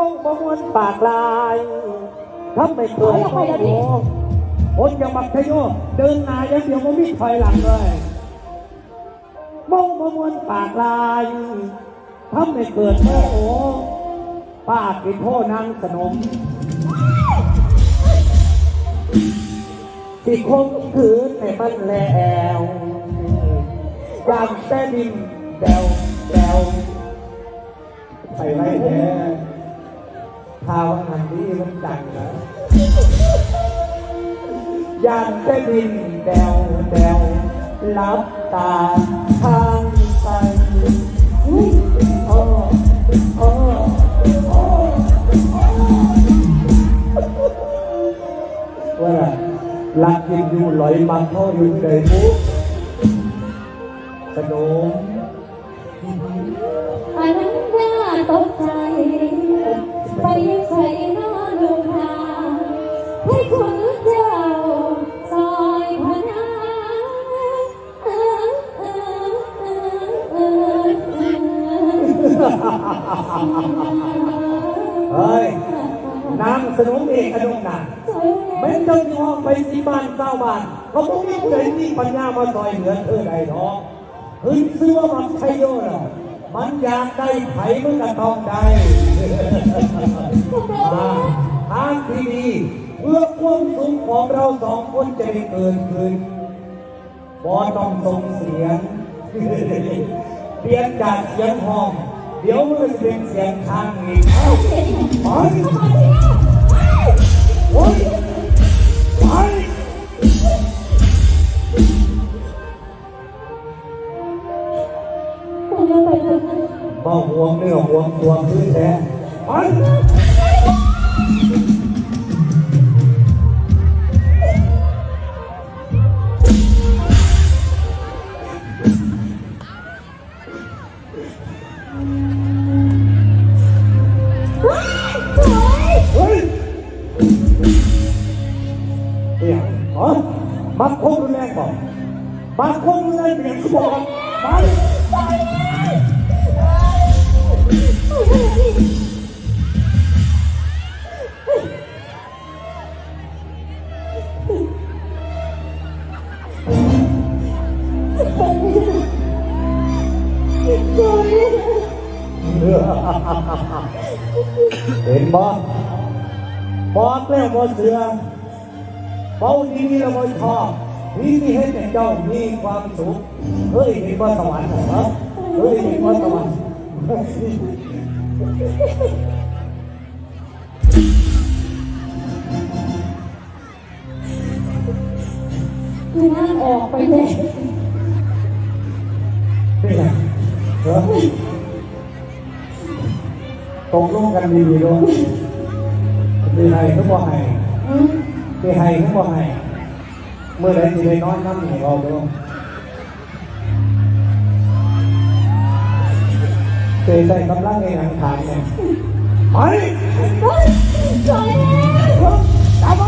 ต้องประมวลปากลายทำไม่เคยโอ้โหคนอย่างมักชโยเดินหน้าอย่างเดียวไม่มีถอยหลังเลยมองประมวลปากลายทำไม่เกิดโมโหป้ากินโทษนางสนมที่คงคืนให้มันแล้วยามแต่ดินแดวแดว นี้มันดังนะยามแต่ดินแดวแดวรับตาทางไปอุ้ยโอ้โอ้โอ้ว่าไงลักยิงอยู่ลอยมาเข้าอยู่ในมุกสนมอันนั้นน่าตกใจไปใส่หน้า เฮ้ยนางสนมเอกอนุนันท์ไม่ต้องยอมไปสีบ้านเศร้าบ้านเขาไม่มีใครมีปัญญามาซอยเหลือเธอใดหรอกขึ้นซื้อว่ามันชัยโยน่ะมันอยากได้ไผ่มันก็ต้องได้มาทางที่ดีเพื่อความสุขของเราสองคนจะได้เกินขึ้นบอต้องส่งเสียงเปลี่ยนจากเสียงห้อง เดี๋ยวมันเป็นเสียงทางอีกเอ้าไปโอ้ยไปบ่ห่วงเนื้อห่วงตัวพื้นแท้ไป มาคงรุนแรงบอกมาคงรุนแรงเป็นอย่างที่บอกไปเห็นบ่บอกแล้วบ่เสือ เบาดีแล้วบ่ชอบนี่ที่เห็นแต่เจ้ามีความสุขเฮ้ยเห็นบ่สวรรค์เหรอเฮ้ยเห็นบ่สวรรค์น้ำออกไปเลยเป็นไงเหรอตกลงกันดีๆด้วยมีให้เขาบ่ให้มีให้เขาบ่ให้เมื่อไหรสิได้นอนน้ำให้ เราด้วยเตะได้กำลังในหนังขายเนี่ยไปจอยจับไป